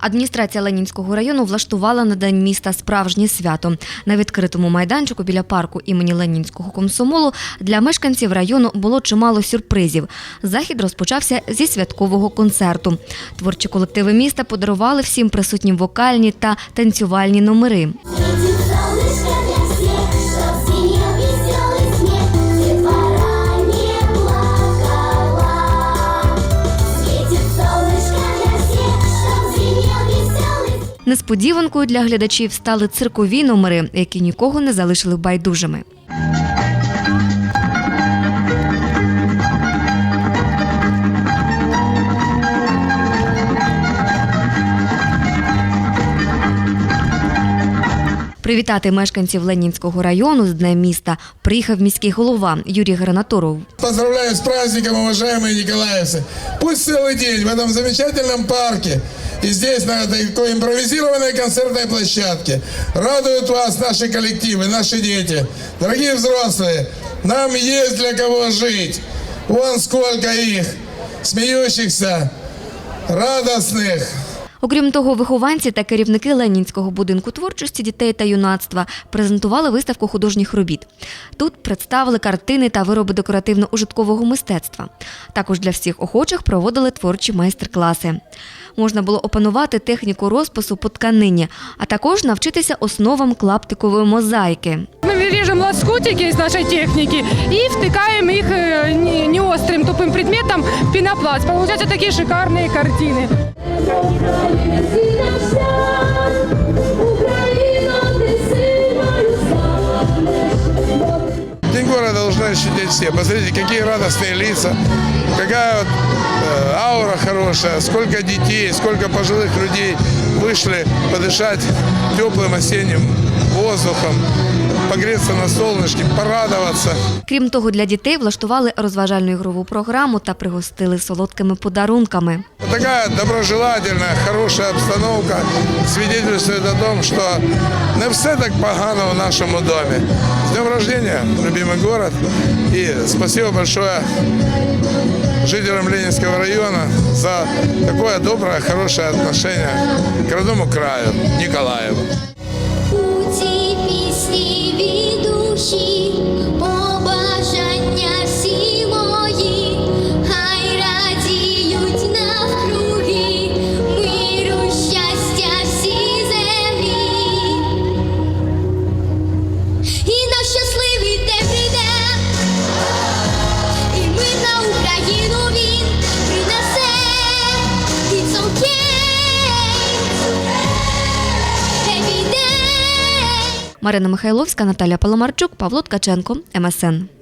Адміністрація Ленінського району влаштувала на день міста справжнє свято. На відкритому майданчику біля парку імені Ленінського комсомолу для мешканців району було чимало сюрпризів. Захід розпочався зі святкового концерту. Творчі колективи міста подарували всім присутнім вокальні та танцювальні номери. Несподіванкою для глядачів стали циркові номери, які нікого не залишили байдужими. Привітати мешканців Ленінського району з Днем міста приїхав міський голова Юрій Гранаторов. Поздравляю с праздником, уважаемые николаевцы. Пусть целый день в этом замечательном парке и здесь, на такой импровизированной концертной площадке, радуют вас наши коллективы, наши дети. Дорогие взрослые, нам есть для кого жить. Вон сколько их, смеющихся, радостных, Окрім того, вихованці та керівники Ленінського будинку творчості дітей та юнацтва презентували виставку художніх робіт. Тут представили картини та вироби декоративно-ужиткового мистецтва. Також для всіх охочих проводили творчі майстер-класи. Можна було опанувати техніку розпису по тканині, а також навчитися основам клаптикової мозаїки. Мы режем лоскутики из нашей техники и втыкаем их э, не, не острым тупым предметом в пенопласт. Получаются такие шикарные картины. День города должны ощутить все. Посмотрите, какие радостные лица, какая вот, э, аура хорошая, сколько детей, сколько пожилых людей вышли подышать теплым осенним воздухом, погреться на солнышке, порадоваться. Крім того, для дітей влаштували розважальну ігрову програму та пригостили солодкими подарунками. Вот Такая доброжелательная, хорошая обстановка свидетельствует о том, что не все так погано в нашем доме. С днем рождения, любимый город. И спасибо большое жителям Ленинского района за такое доброе, хорошее отношение к родному краю, Николаеву. Марина Михайловська, Наталя Паламарчук, Павло Ткаченко, МСН.